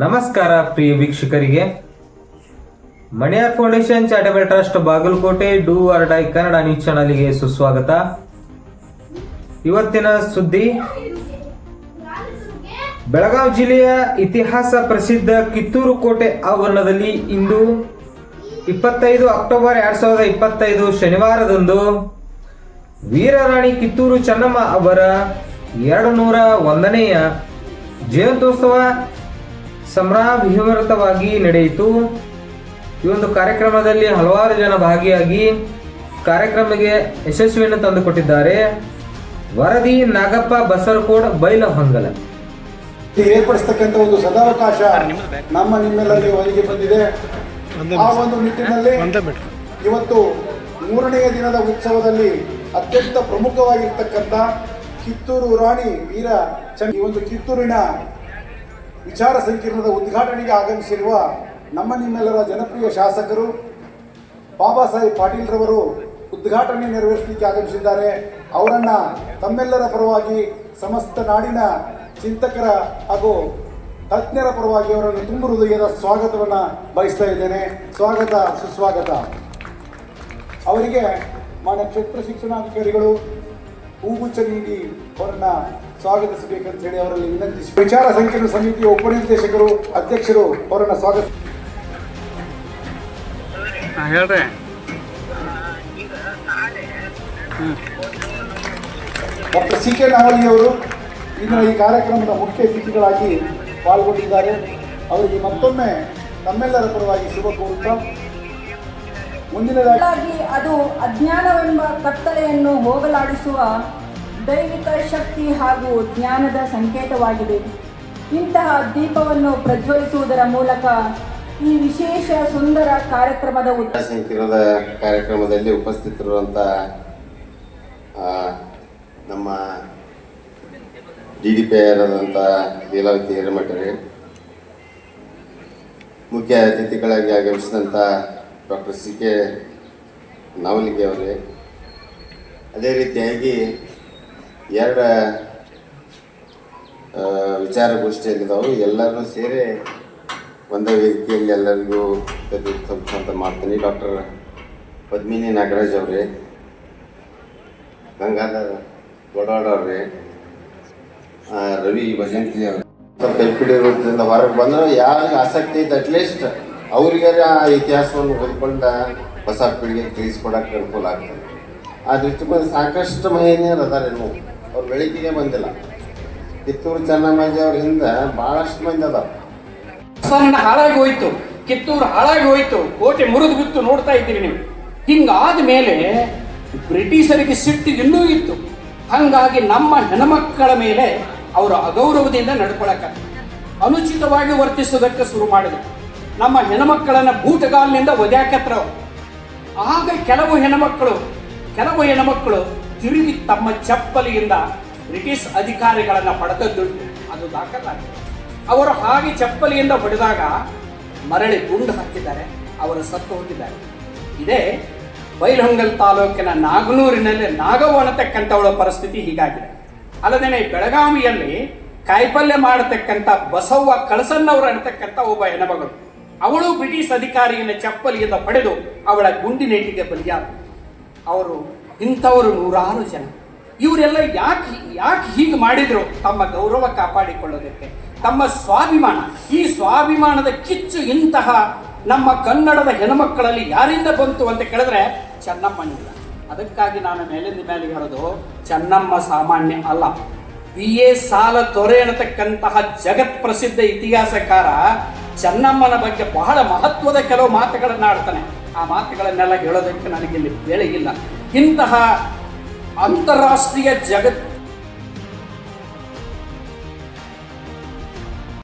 ನಮಸ್ಕಾರ ಪ್ರಿಯ ವೀಕ್ಷಕರಿಗೆ. Maniyar foundation charitable trust Bagalkote do or die Kannada news ಚಾನಲ್ಗೆ ಸುಸ್ವಾಗತ. ಇವತ್ತಿನ ಸುದ್ದಿ, ಬೆಳಗಾವಿ ಜಿಲ್ಲೆಯ ಇತಿಹಾಸ ಪ್ರಸಿದ್ಧ ಕಿತ್ತೂರು ಕೋಟೆ ಆವರಣದಲ್ಲಿ ಇಂದು ಇಪ್ಪತ್ತೈದು ಅಕ್ಟೋಬರ್ ಎರಡ್ ಸಾವಿರದ ಇಪ್ಪತ್ತೈದು ಶನಿವಾರದಂದು ವೀರರಾಣಿ ಕಿತ್ತೂರು ಚೆನ್ನಮ್ಮ ಅವರ ಎರಡು ನೂರ ಒಂದನೆಯ ಜಯಂತ್ಯೋತ್ಸವ ಸಂಭ್ರಮವಿವೃತವಾಗಿ ನಡೆಯಿತು. ಈ ಒಂದು ಕಾರ್ಯಕ್ರಮದಲ್ಲಿ ಹಲವಾರು ಜನ ಭಾಗಿಯಾಗಿ ಕಾರ್ಯಕ್ರಮಕ್ಕೆ ಯಶಸ್ವಿಯನ್ನು ತಂದುಕೊಟ್ಟಿದ್ದಾರೆ. ವರದಿ ನಾಗಪ್ಪ ಬಸರಕೋಡ್ ಬೈಲಹೊಂಗಲ ಹೊಂಗಲ. ಏರ್ಪಡಿಸ್ತಕ್ಕಂಥ ಒಂದು ಸದಾವಕಾಶ ನಮ್ಮ ನಿಮ್ಮೆಲ್ಲರಿಗೆ ಒದಗಿ ಬಂದಿದೆ. ಆ ಒಂದು ನಿಟ್ಟಿನಲ್ಲಿ ಇವತ್ತು ಮೂರನೆಯ ದಿನದ ಉತ್ಸವದಲ್ಲಿ ಅತ್ಯಂತ ಪ್ರಮುಖವಾಗಿರ್ತಕ್ಕಂಥ ಕಿತ್ತೂರು ರಾಣಿ ವೀರ ಈ ಒಂದು ಕಿತ್ತೂರಿನ ವಿಚಾರ ಸಂಕಿರಣದ ಉದ್ಘಾಟನೆಗೆ ಆಗಮಿಸಿರುವ ನಮ್ಮ ನಿಮ್ಮೆಲ್ಲರ ಜನಪ್ರಿಯ ಶಾಸಕರು ಬಾಬಾ ಸಾಹೇಬ್ ಪಾಟೀಲ್ರವರು ಉದ್ಘಾಟನೆ ನೆರವೇರಿಸಲಿಕ್ಕೆ ಆಗಮಿಸಿದ್ದಾರೆ. ಅವರನ್ನ ತಮ್ಮೆಲ್ಲರ ಪರವಾಗಿ ಸಮಸ್ತ ನಾಡಿನ ಚಿಂತಕರ ಹಾಗೂ ತಜ್ಞರ ಪರವಾಗಿ ಅವರನ್ನು ತುಂಬ ಹೃದಯದ ಸ್ವಾಗತವನ್ನು ಬಯಸ್ತಾ ಇದ್ದೇನೆ. ಸ್ವಾಗತ, ಸುಸ್ವಾಗತ. ಅವರಿಗೆ ಮಾನ್ಯ ಕ್ಷೇತ್ರ ಶಿಕ್ಷಣಾಧಿಕಾರಿಗಳು ಹೂಗುಚ್ಛ ನೀಡಿ ಅವರನ್ನ ಸ್ವಾಗತಿಸಬೇಕಂತ ಹೇಳಿ ಅವರಲ್ಲಿ ವಿನಂತಿಸಿ ವಿಚಾರ ಸಂಕೀರ್ಣ ಸಮಿತಿಯ ಉಪನಿರ್ದೇಶಕರು ಅಧ್ಯಕ್ಷರು ಅವರನ್ನ ಸ್ವಾಗತ ಹೇಳ್ರಿ. ಡಾಕ್ಟರ್ ಸಿ ಕೆ ನಾವಲಿ ಅವರು ಇಂದಿನ ಈ ಕಾರ್ಯಕ್ರಮದ ಮುಖ್ಯ ಅತಿಥಿಗಳಾಗಿ ಪಾಲ್ಗೊಂಡಿದ್ದಾರೆ. ಅವರಿಗೆ ಮತ್ತೊಮ್ಮೆ ನಮ್ಮೆಲ್ಲರ ಪರವಾಗಿ ಶುಭ ಕೋರುತ್ತಾ ಮುಂದಿನದಾಗಿ ಅದು ಅಜ್ಞಾನವೆಂಬ ಕತ್ತಲೆಯನ್ನು ಹೋಗಲಾಡಿಸುವ ದೈವಿಕ ಶಕ್ತಿ ಹಾಗೂ ಜ್ಞಾನದ ಸಂಕೇತವಾಗಿದೆ. ಇಂತಹ ದೀಪವನ್ನು ಪ್ರಜ್ವಲಿಸುವುದರ ಮೂಲಕ ಈ ವಿಶೇಷ ಸುಂದರ ಕಾರ್ಯಕ್ರಮದ ಉದ್ದ ಸಂಕಿರಣದ ಕಾರ್ಯಕ್ರಮದಲ್ಲಿ ಉಪಸ್ಥಿತರುವಂತಹ ಆ, ನಮ್ಮ ಡಿ ಡಿ ಪಿ ಆದಂಥ ಲೀಲಾವತಿ ಹಿರೇಮಠರಿ ಮುಖ್ಯ ಅತಿಥಿಗಳಾಗಿ ಆಗಮಿಸಿದಂಥ ಡಾಕ್ಟರ್ ಸಿ ಕೆ ನವಲಿಗೆ ಅವರೇ, ಅದೇ ರೀತಿಯಾಗಿ ಎರಡು ವಿಚಾರಗೋಷ್ಠಿಯಾಗಿದ್ದಾವೆ ಎಲ್ಲರೂ ಸೇರಿ ಒಂದೇ ವೇದಿಕೆಯಲ್ಲಿ ಎಲ್ಲರಿಗೂ ಅಂತ ಮಾಡ್ತೀನಿ. ಡಾಕ್ಟರ್ ಪದ್ಮಿನಿ ನಾಗರಾಜ್ ಅವರೇ, ಗಂಗಾಧರ್ ಗೊಡಾಡ ಅವರೇ ರವಿ ಭಜಂತ್ರಿ ಅವರೇ. ಕೈಪಿಡಿರೋದ್ರಿಂದ ಹೊರಗೆ ಬಂದ್ರೆ ಯಾರಿಗೆ ಆಸಕ್ತಿ ಇದೆ ಅಟ್ಲೀಸ್ಟ್ ಅವ್ರಿಗೆ ಆ ಇತಿಹಾಸವನ್ನು ಓದ್ಕೊಂಡ ಹೊಸ ಪೀಳಿಗೆ ತಿಳಿಸ್ಕೊಡಕ್ಕೆ ಅನುಕೂಲ ಆಗ್ತದೆ. ಆ ದೃಷ್ಟಿಕೋನ ಸಾಕಷ್ಟು ಮಹಿಳೆಯರು ಅದಾರೆ ನಾವು ಅವ್ರು ಬೆಳಿಗ್ಗೆಗೆ ಬಂದಿಲ್ಲ. ಕಿತ್ತೂರು ಚೆನ್ನಮ್ಮಾಜಿ ಅವ್ರ ಹಿಂದೆ ಭಾಳಷ್ಟು ಮಂದಿ ಅದಾವ ಹಾಳಾಗಿ ಹೋಯ್ತು. ಕಿತ್ತೂರು ಹಾಳಾಗಿ ಹೋಯ್ತು. ಕೋಟೆ ಮುರಿದು ಬಿತ್ತು ನೋಡ್ತಾ ಇದ್ದೀರಿ ನೀವು. ಹಿಂಗಾದ ಮೇಲೆ ಬ್ರಿಟಿಷರಿಗೆ ಸಿಟ್ಟು ಇನ್ನೂ ಇತ್ತು. ಹಂಗಾಗಿ ನಮ್ಮ ಹೆಣ್ಮಕ್ಕಳ ಮೇಲೆ ಅವರ ಅಗೌರವದಿಂದ ನಡ್ಕೊಳಕ ಅನುಚಿತವಾಗಿ ವರ್ತಿಸೋದಕ್ಕೆ ಶುರು ಮಾಡಿದ್ರು. ನಮ್ಮ ಹೆಣ್ಮಕ್ಕಳನ್ನ ಭೂತಗಾಲಿನಿಂದ ಒದ್ಯಾಕತ್ರ ಆಗ ಕೆಲವು ಹೆಣ್ಮಕ್ಕಳು ಕೆಲವು ಹೆಣ್ಮಕ್ಕಳು ತಿರುಗಿ ತಮ್ಮ ಚಪ್ಪಲಿಯಿಂದ ಬ್ರಿಟಿಷ್ ಅಧಿಕಾರಿಗಳನ್ನ ಪಡೆದದ್ದುಂಟು. ಅದು ದಾಖಲಾಗಿದೆ. ಅವರು ಹಾಗೆ ಚಪ್ಪಲಿಯಿಂದ ಹೊಡೆದಾಗ ಮರಳಿ ಗುಂಡು ಹಾಕಿದ್ದಾರೆ, ಅವರು ಸತ್ತು ಹೋಗಿದ್ದಾರೆ. ಇದೇ ಬೈಲಹೊಂಗಲ್ ತಾಲೂಕಿನ ನಾಗನೂರಿನಲ್ಲಿ ನಾಗವ್ವ ಅನ್ನತಕ್ಕಂಥವಳ ಪರಿಸ್ಥಿತಿ ಹೀಗಾಗಿದೆ. ಅಲ್ಲದೇನೆ ಬೆಳಗಾವಿಯಲ್ಲಿ ಕಾಯಿಪಲ್ಯ ಮಾಡತಕ್ಕಂಥ ಬಸವ್ವ ಕಳಸನ್ನವರು ಅನ್ನತಕ್ಕಂಥ ಒಬ್ಬ ಹೆಣ್ಮಗಳು. ಅವಳು ಬ್ರಿಟಿಷ್ ಅಧಿಕಾರಿಯನ್ನ ಚಪ್ಪಲಿಯಿಂದ ಪಡೆದು ಅವಳ ಗುಂಡಿನೇಟಿಗೆ ಬಲಿಯಾದ ಅವರು ಇಂಥವರು ನೂರಾರು ಜನ. ಇವರೆಲ್ಲ ಯಾಕೆ ಯಾಕೆ ಹೀಗೆ ಮಾಡಿದ್ರು? ತಮ್ಮ ಗೌರವ ಕಾಪಾಡಿಕೊಳ್ಳೋದಕ್ಕೆ, ತಮ್ಮ ಸ್ವಾಭಿಮಾನ. ಈ ಸ್ವಾಭಿಮಾನದ ಕಿಚ್ಚು ಇಂತಹ ನಮ್ಮ ಕನ್ನಡದ ಹೆಣ್ಮಕ್ಕಳಲ್ಲಿ ಯಾರಿಂದ ಬಂತು ಅಂತ ಕೇಳಿದ್ರೆ ಚೆನ್ನಮ್ಮನಿಲ್ಲ ಅದಕ್ಕಾಗಿ ನಾನು ಮೇಲಿಂದ ಮೇಲೆ ಹೇಳೋದು, ಚೆನ್ನಮ್ಮ ಸಾಮಾನ್ಯ ಅಲ್ಲ. ಬಿ ಎ ಸಾಲ ತೊರೆ ಅನ್ನತಕ್ಕಂತಹ ಜಗತ್ ಪ್ರಸಿದ್ಧ ಇತಿಹಾಸಕಾರ ಚೆನ್ನಮ್ಮನ ಬಗ್ಗೆ ಬಹಳ ಮಹತ್ವದ ಕೆಲವು ಮಾತುಗಳನ್ನು ಆಡ್ತಾನೆ. ಆ ಮಾತುಗಳನ್ನೆಲ್ಲ ಹೇಳೋದಕ್ಕೆ ನನಗೆ ಇಲ್ಲಿ ಬೇಳೆ ಇಲ್ಲ. ಇಂತಹ ಅಂತಾರಾಷ್ಟ್ರೀಯ ಜಗತ್